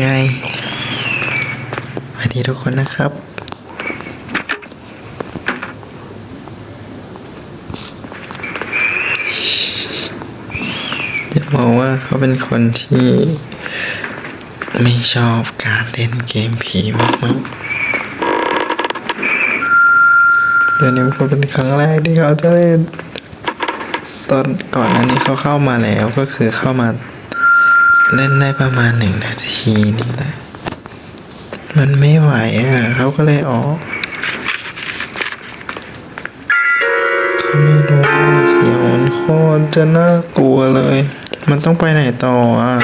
ไงสวัสดีทุกคนนะครับ จะบอกว่าเขาเป็นคนที่ไม่ชอบการเล่นเกมผีมากๆเดี๋ยวนี้มันก็เป็นครั้งแรกที่เขาจะเล่น ตอนก่อนหน้านี้เขาเข้ามาแล้วก็คือเข้ามา เล่นได้ประมาณหนึ่งนาทีนี่แหละ มันไม่ไหวอะเขาก็เลยออกเขาไม่รู้ว่าเสียงมันโคตรจะน่ากลัวเลย มันต้องไปไหนต่ออะ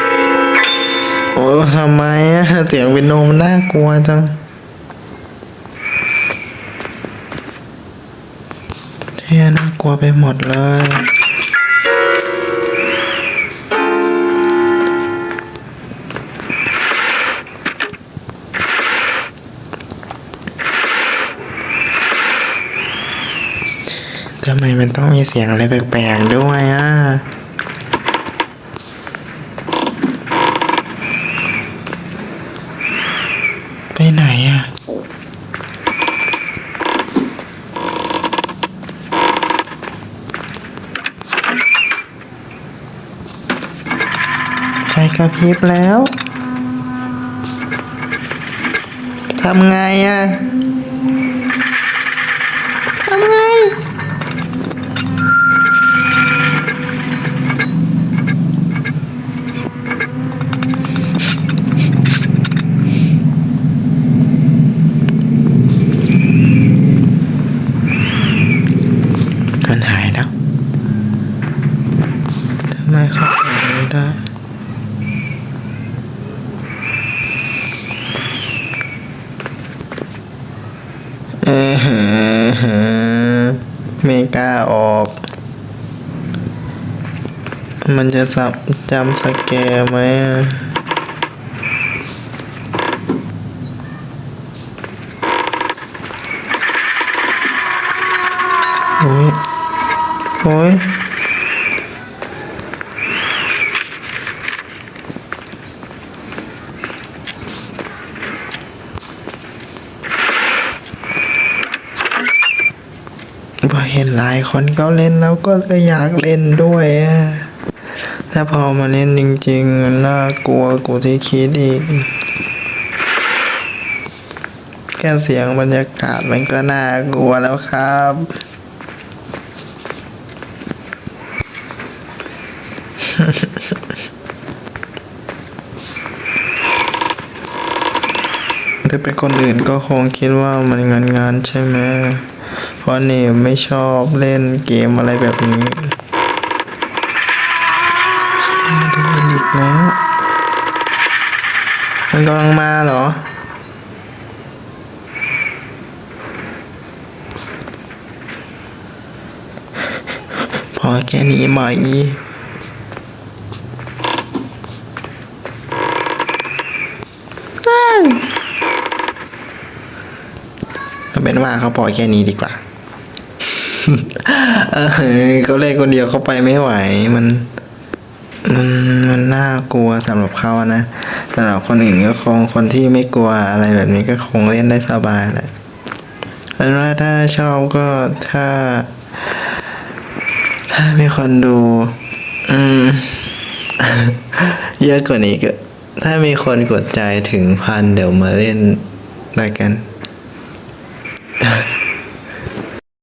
โอ้ทำไมอะเสียงเป็นนมน่ากลัวจังเที่ยน่ากลัวไปหมดเลย ทำไมมันต้องมีเสียงอะไรแปลกๆด้วยอะไปไหนอะไฟกระพริบแล้ว ทำไงอะ ทำไง มันหายแล้ว ทำไมเขาเปิดไม่ได้ เออ ไม่กล้าออก มันจะจับจำสแกไหมโอ้ยโอ้ย พอเห็นหลายคนเขาเล่นแล้วก็เลยอยากเล่นด้วยอะถ้าพอมาเล่นจริงๆมันน่ากลัวกูที่คิดอีก แค่เสียงบรรยากาศมันก็น่ากลัวแล้วครับ ถ้าเป็นคนอื่นก็คงคิดว่ามันงานงานๆใช่ไหม เพราะนี่ไม่ชอบเล่นเกมอะไรแบบนี้มาดูมันอีกแล้ว มันกำลังมาเหรอพอแค่นี้ไหมเป็นว่าเขาปล่อยแค่นี้ดีกว่า เขาเล่นคนเดียวเขาไปไม่ไหว มันมันมันน่ากลัวสำหรับเขาอะนะสำหรับคนอื่นก็คงคนที่ไม่กลัวอะไรแบบนี้ก็คงเล่นได้สบายแหละเป็นว่าถ้าชอบก็ถ้า ถ้ามีคนดู อืมเยอะกว่านี้ก็ ถ้ามีคนกดใจถึงพันเดี๋ยวมาเล่นแล้วกัน